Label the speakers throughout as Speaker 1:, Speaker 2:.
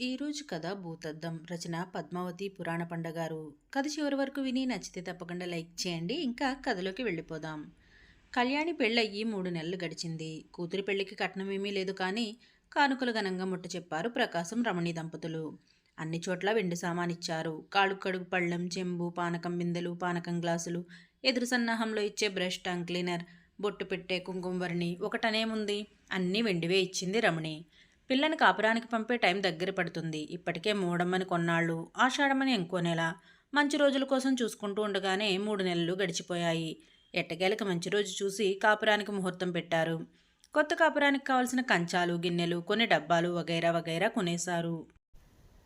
Speaker 1: ఈరోజు కథ భూతద్దం రచన పద్మావతి పురాణ పండగారు. కథ చివరి వరకు విని నచ్చితే తప్పకుండా లైక్ చేయండి. ఇంకా కథలోకి వెళ్ళిపోదాం. కళ్యాణి పెళ్ళయ్యి మూడు నెలలు గడిచింది. కూతురి పెళ్ళికి కట్నం ఏమీ లేదు కానీ కానుకలు ఘనంగా ముట్ట చెప్పారు ప్రకాశం రమణి దంపతులు. అన్ని చోట్ల వెండి సామానిచ్చారు. కాళ్ళు కడుగు పళ్ళెం చెంబు పానకం బిందెలు పానకం గ్లాసులు ఎదురు సన్నాహంలో ఇచ్చే బ్రష్ టంగ్ క్లీనర్ బొట్టు పెట్టే కుంకుమవరిని ఒకటనేముంది? అన్నీ వెండివే ఇచ్చింది రమణి. పిల్లని కాపురానికి పంపే టైం దగ్గర పడుతుంది. ఇప్పటికే మూడమ్మని కొన్నాళ్ళు. ఆషాఢమని ఇంకో నెల. మంచి రోజుల కోసం చూసుకుంటూ ఉండగానే మూడు నెలలు గడిచిపోయాయి. ఎట్టకేలకు మంచి రోజు చూసి కాపురానికి ముహూర్తం పెట్టారు. కొత్త కాపురానికి కావలసిన కంచాలు గిన్నెలు కొన్ని డబ్బాలు వగైరా వగైరా కొనేశారు.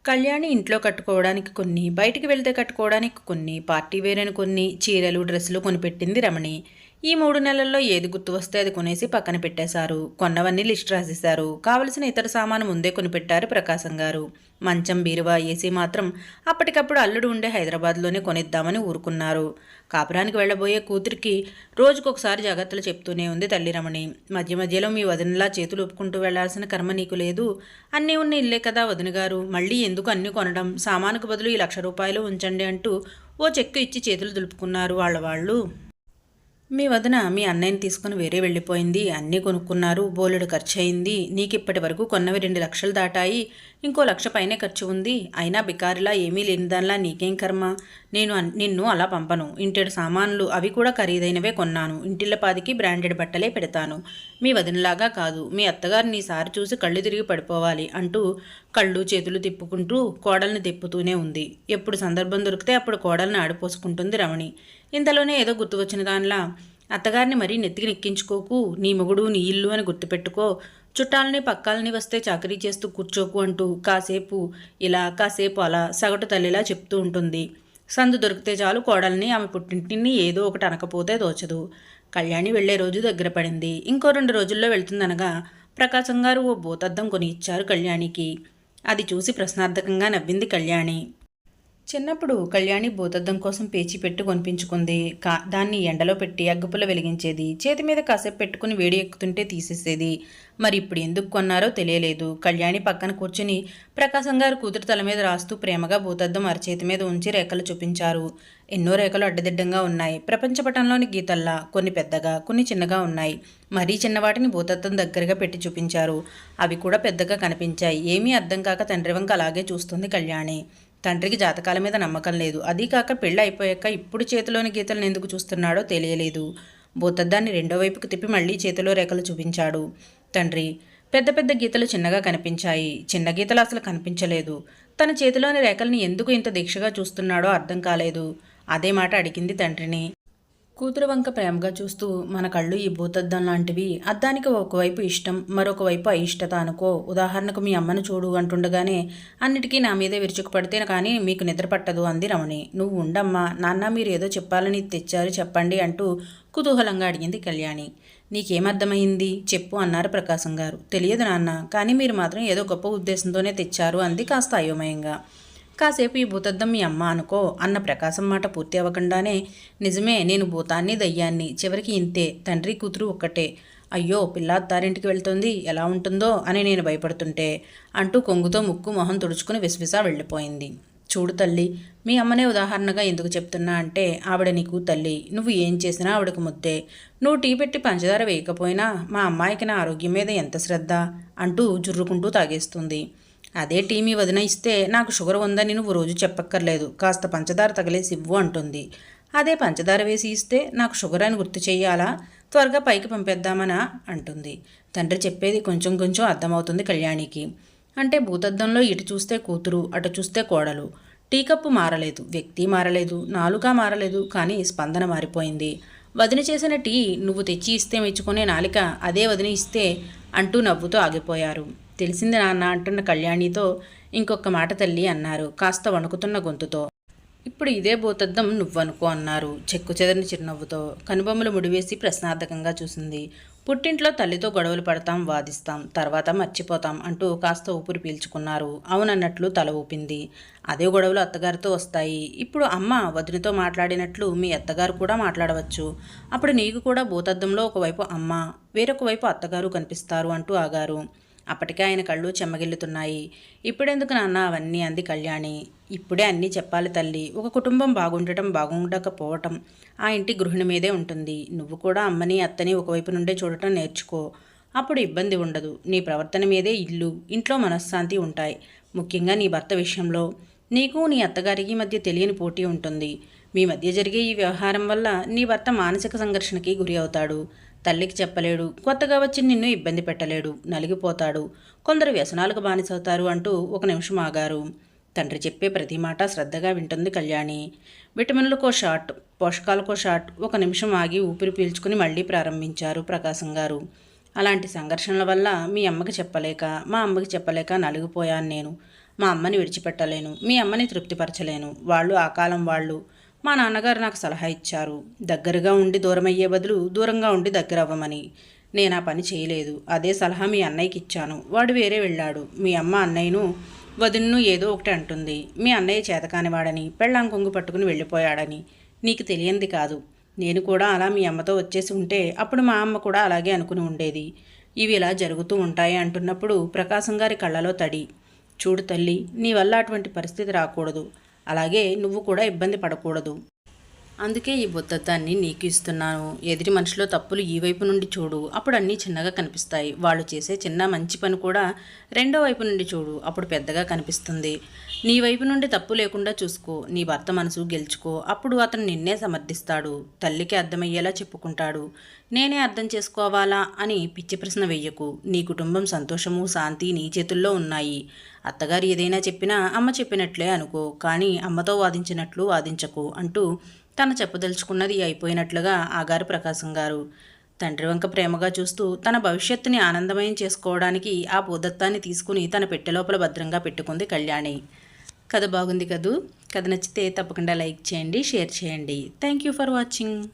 Speaker 1: కళ్యాణి ఇంట్లో కట్టుకోవడానికి కొన్ని బయటికి వెళ్తే కట్టుకోవడానికి కొన్ని పార్టీ వేరని కొన్ని చీరలు డ్రెస్సులు కొనిపెట్టింది రమణి. ఈ మూడు నెలల్లో ఏది గుర్తు వస్తే అది కొనేసి పక్కన పెట్టేశారు. కొన్నవన్నీ లిస్ట్ రాసేశారు. కావలసిన ఇతర సామాను ముందే కొనిపెట్టారు ప్రకాశం గారు. మంచం బీరువా ఏసీ మాత్రం అప్పటికప్పుడు అల్లుడు ఉండే హైదరాబాద్లోనే కొనిద్దామని ఊరుకున్నారు. కాపురానికి వెళ్ళబోయే కూతురికి రోజుకొకసారి జాగ్రత్తలు చెప్తూనే ఉంది తల్లి రమణి. మధ్య మధ్యలో మీ వదినలా చేతులు ఒప్పుకుంటూ వెళ్ళాల్సిన కర్మ నీకు లేదు. అన్నీ ఉన్న ఇల్లే కదా వదిన గారు. మళ్ళీ ఎందుకు అన్నీ కొనడం? సామానుకు బదులు ఈ లక్ష రూపాయలు ఉంచండి అంటూ ఓ చెక్కు ఇచ్చి చేతులు దులుపుకున్నారు వాళ్ళ వాళ్ళు. మీ వదిన మీ అన్నయ్యని తీసుకుని వేరే వెళ్ళిపోయింది అన్నీ కొనుక్కున్నారు బోలెడు ఖర్చు అయింది నీకు ఇప్పటి వరకు కొన్నవి రెండు లక్షలు దాటాయి ఇంకో లక్ష పైనే ఖర్చు ఉంది అయినా బికారిలా ఏమీ లేని దానిలా నీకేం కర్మ? నేను నిన్ను అలా పంపను. ఇంటెడు సామాన్లు అవి కూడా ఖరీదైనవే కొన్నాను. ఇంటిల్లపాదికి బ్రాండెడ్ బట్టలే పెడతాను. మీ వదినలాగా కాదు. మీ అత్తగారు నీసారి చూసి కళ్ళు తిరిగి పడిపోవాలి అంటూ కళ్ళు చేతులు తిప్పుకుంటూ కోడల్ని తిప్పుతూనే ఉంది. ఎప్పుడు సందర్భం దొరికితే అప్పుడు కోడల్ని ఆడిపోసుకుంటుంది రమణి. ఇంతలోనే ఏదో గుర్తు వచ్చిన దానిలా అత్తగారిని మరీ నెత్తికి నెక్కించుకోకు నీ మొగుడు నీ ఇల్లు అని గుర్తుపెట్టుకో చుట్టాలని పక్కాలని వస్తే చాకరీ చేస్తూ కూర్చోకు అంటూ కాసేపు ఇలా కాసేపు అలా సగటు తల్లిలా చెప్తూ ఉంటుంది. సందు దొరికితే చాలు కోడల్ని ఆమె పుట్టింటిని ఏదో ఒకటి అనకపోతే తోచదు కళ్యాణి వెళ్ళే రోజు దగ్గర పడింది. ఇంకో రెండు రోజుల్లో వెళ్తుందనగా ప్రకాశం గారు ఓ బోతద్దం కొని ఇచ్చారు కళ్యాణికి. అది చూసి ప్రశ్నార్థకంగా నవ్వింది కళ్యాణి. చిన్నప్పుడు కళ్యాణి భూతద్దం కోసం పేచి పెట్టి కొనిపించుకుంది. కా దాన్ని ఎండలో పెట్టి అగ్గుపుల వెలిగించేది. చేతి మీద కాసేపు పెట్టుకుని వేడి ఎక్కుతుంటే తీసేసేది. మరి ఇప్పుడు ఎందుకు కొన్నారో తెలియలేదు. కళ్యాణి పక్కన కూర్చుని ప్రకాశం గారు కూతురు తల మీద రాస్తూ ప్రేమగా భూతద్దం అరచేతి మీద ఉంచి రేఖలు చూపించారు. ఎన్నో రేఖలు అడ్డదిడ్డంగా ఉన్నాయి. ప్రపంచపటంలోని గీతల్లా కొన్ని పెద్దగా కొన్ని చిన్నగా ఉన్నాయి. మరీ చిన్నవాటిని భూతద్దం దగ్గరగా పెట్టి చూపించారు. అవి కూడా పెద్దగా కనిపించాయి. ఏమీ అర్థం కాక తండ్రివంక అలాగే చూస్తుంది కళ్యాణి. తండ్రికి జాతకాల మీద నమ్మకం లేదు. అదీ కాక పెళ్ళి అయిపోయాక ఇప్పుడు చేతిలోని గీతలను ఎందుకు చూస్తున్నాడో తెలియలేదు. భూతద్దాన్ని రెండో వైపుకు తిప్పి మళ్ళీ చేతిలో రేఖలు చూపించాడు. తండ్రి పెద్ద పెద్ద గీతలు చిన్నగా కనిపించాయి. చిన్న గీతలు అసలు కనిపించలేదు. తన చేతిలోని రేఖల్ని ఎందుకు ఇంత దీక్షగా చూస్తున్నాడో అర్థం కాలేదు. అదే మాట అడిగింది తండ్రిని. కూతురు వంక ప్రేమగా చూస్తూ మన కళ్ళు ఈ భూతద్దం లాంటివి అద్దానికి ఒకవైపు ఇష్టం మరొక వైపు అయిష్టత అనుకో. ఉదాహరణకు మీ అమ్మను చూడు అంటుండగానే అన్నిటికీ నా మీదే విరుచుకుపడితే కానీ మీకు నిద్ర పట్టదు అంది రమణి. నువ్వు ఉండమ్మా నాన్న మీరు ఏదో చెప్పాలని తెచ్చారు చెప్పండి అంటూ కుతూహలంగా అడిగింది కళ్యాణి. నీకేమర్థమైంది? చెప్పు అన్నారు ప్రకాశం గారు. తెలియదు నాన్న కానీ మీరు మాత్రం ఏదో గొప్ప ఉద్దేశంతోనే తెచ్చారు అంది కాస్త అయోమయంగా. కాసేపు ఈ భూతద్దం మీ అమ్మ అనుకో అన్న ప్రకాశం మాట పూర్తి అవ్వకుండానే నిజమే నేను భూతాన్ని దయ్యాన్ని చివరికి ఇంతే తండ్రి కూతురు ఒక్కటే. అయ్యో పిల్లాత్తారింటికి వెళ్తుంది ఎలా ఉంటుందో అని నేను భయపడుతుంటే అంటూ కొంగుతో ముక్కు మొహం తుడుచుకుని విసవిసా వెళ్ళిపోయింది. చూడు తల్లి మీ అమ్మనే ఉదాహరణగా ఎందుకు చెప్తున్నా అంటే ఆవిడ నీకు తల్లి నువ్వు ఏం చేసినా ఆవిడకు ముద్దే. నువ్వు టీ పెట్టి పంచదార వేయకపోయినా మా అమ్మాయికి నా ఆరోగ్యం మీద ఎంత శ్రద్ధ? అంటూ జుర్రుకుంటూ తాగేస్తుంది. అదే టీమీ వదిన ఇస్తే నాకు షుగర్ ఉందని నువ్వు రోజు చెప్పక్కర్లేదు కాస్త పంచదార తగిలేసి ఇవ్వు అంటుంది. అదే పంచదార వేసి ఇస్తే నాకు షుగర్ అని గుర్తు చెయ్యాలా? త్వరగా పైకి పంపేద్దామనా? అంటుంది. తండ్రి చెప్పేది కొంచెం కొంచెం అర్థమవుతుంది కళ్యాణికి. అంటే భూతద్దంలో ఇటు చూస్తే కూతురు అటు చూస్తే కోడలు. టీ కప్పు మారలేదు వ్యక్తి మారలేదు నాలుక మారలేదు కానీ స్పందన మారిపోయింది. వదిన చేసిన టీ నువ్వు తెచ్చి ఇస్తే మెచ్చుకునే నాలిక అదే వదిన ఇస్తే అంటూ నవ్వుతూ ఆగిపోయారు. తెలిసింది నాన్న అంటున్న కళ్యాణితో ఇంకొక మాట తల్లి అన్నారు కాస్త వణుకుతున్న గొంతుతో. ఇప్పుడు ఇదే భూతద్దం నువ్వనుకో అన్నారు చెక్కు చెదరిని చిరునవ్వుతో. కనుబొమ్మలు ముడివేసి ప్రశ్నార్థకంగా చూసింది. పుట్టింట్లో తల్లితో గొడవలు పడతాం వాదిస్తాం తర్వాత మర్చిపోతాం అంటూ కాస్త ఊపిరి పీల్చుకున్నారు. అవునన్నట్లు తల ఊపింది. అదే గొడవలు అత్తగారితో వస్తాయి. ఇప్పుడు అమ్మ వదినతో మాట్లాడినట్లు మీ అత్తగారు కూడా మాట్లాడవచ్చు. అప్పుడు నీకు కూడా భూతద్దంలో ఒకవైపు అమ్మ వేరొక వైపు అత్తగారు కనిపిస్తారు అంటూ ఆగారు. అప్పటికే ఆయన కళ్ళు చెమ్మగిల్లుతున్నాయి. ఇప్పుడెందుకు నాన్న అవన్నీ అంది కళ్యాణి. ఇప్పుడే అన్నీ చెప్పాలి తల్లి. ఒక కుటుంబం బాగుండటం బాగుండకపోవటం ఆ ఇంటి గృహిణి మీదే ఉంటుంది. నువ్వు కూడా అమ్మని అత్తని ఒకవైపు నుండే చూడటం నేర్చుకో. అప్పుడు ఇబ్బంది ఉండదు. నీ ప్రవర్తన మీదే ఇల్లు ఇంట్లో మనశ్శాంతి ఉంటాయి. ముఖ్యంగా నీ భర్త విషయంలో. నీకు నీ అత్తగారికి మధ్య తెలియని పోటీ ఉంటుంది. మీ మధ్య జరిగే ఈ వ్యవహారం వల్ల నీ భర్త మానసిక సంఘర్షణకి గురి అవుతాడు. తల్లికి చెప్పలేడు. కొత్తగా వచ్చి నిన్ను ఇబ్బంది పెట్టలేడు. నలిగిపోతాడు. కొందరు వ్యసనాలకు బానిసవుతారు అంటూ ఒక నిమిషం ఆగారు. తండ్రి చెప్పే ప్రతి మాట శ్రద్ధగా వింటుంది కళ్యాణి. విటమిన్లకో షాట్ పోషకాలకో షాట్ ఒక నిమిషం ఆగి ఊపిరి పీల్చుకుని మళ్ళీ ప్రారంభించారు ప్రకాశం గారు. అలాంటి సంఘర్షణల వల్ల మీ అమ్మకి చెప్పలేక మా అమ్మకి చెప్పలేక నలిగిపోయాను నేను. మా అమ్మని విడిచిపెట్టలేను. మీ అమ్మని తృప్తిపరచలేను. వాళ్ళు ఆ కాలం వాళ్ళు. మా నాన్నగారు నాకు సలహా ఇచ్చారు. దగ్గరగా ఉండి దూరమయ్యే బదులు దూరంగా ఉండి దగ్గర అవ్వమని నేను ఆ పని చేయలేదు. అదే సలహా మీ అన్నయ్యకి ఇచ్చాను. వాడు వేరే వెళ్ళాడు. మీ అమ్మ అన్నయ్యను వదిన్ను ఏదో ఒకటి అంటుంది. మీ అన్నయ్య చేతకానివాడని పెళ్ళాం కొంగు పట్టుకుని వెళ్ళిపోయాడని నీకు తెలియంది కాదు. నేను కూడా అలా మీ అమ్మతో వచ్చేసి ఉంటే అప్పుడు మా అమ్మ కూడా అలాగే అనుకుని ఉండేది. ఇవి ఇలా జరుగుతూ ఉంటాయి అంటున్నప్పుడు ప్రకాశం గారి కళ్ళలో తడి. చూడు తల్లి నీ వల్ల అటువంటి పరిస్థితి రాకూడదు. అలాగే నువ్వు కూడా ఇబ్బంది పడకూడదు. అందుకే ఈ బుద్ధత్వాన్ని నీకు ఇస్తున్నాను. ఎదిరి మనిషిలో తప్పులు ఈ వైపు నుండి చూడు. అప్పుడు అన్నీ చిన్నగా కనిపిస్తాయి. వాళ్ళు చేసే చిన్న మంచి పని కూడా రెండో వైపు నుండి చూడు. అప్పుడు పెద్దగా కనిపిస్తుంది. నీ వైపు నుండి తప్పు లేకుండా చూసుకో. నీ భర్త మనసు గెలుచుకో. అప్పుడు అతను నిన్నే సమర్థిస్తాడు. తల్లికి అర్థమయ్యేలా చెప్పుకుంటాడు. నేనే అర్థం చేసుకోవాలా అని పిచ్చి ప్రశ్న వెయ్యకు నీ కుటుంబం సంతోషము శాంతి నీ చేతుల్లో ఉన్నాయి. అత్తగారు ఏదైనా చెప్పినా అమ్మ చెప్పినట్లే అనుకో. కానీ అమ్మతో వాదించినట్లు వాదించకు అంటూ తను చెప్పదలుచుకున్నది అయిపోయినట్లుగా ఆగారు ప్రకాశం గారు. తండ్రి వంక ప్రేమగా చూస్తూ తన భవిష్యత్తుని ఆనందమయం చేసుకోవడానికి ఆ భూదత్తాన్ని తీసుకుని తన పెట్టెలోపల భద్రంగా పెట్టుకుంది కళ్యాణి. కథ బాగుంది కదూ? కథ నచ్చితే తప్పకుండా లైక్ చేయండి షేర్ చేయండి. Thank you for watching.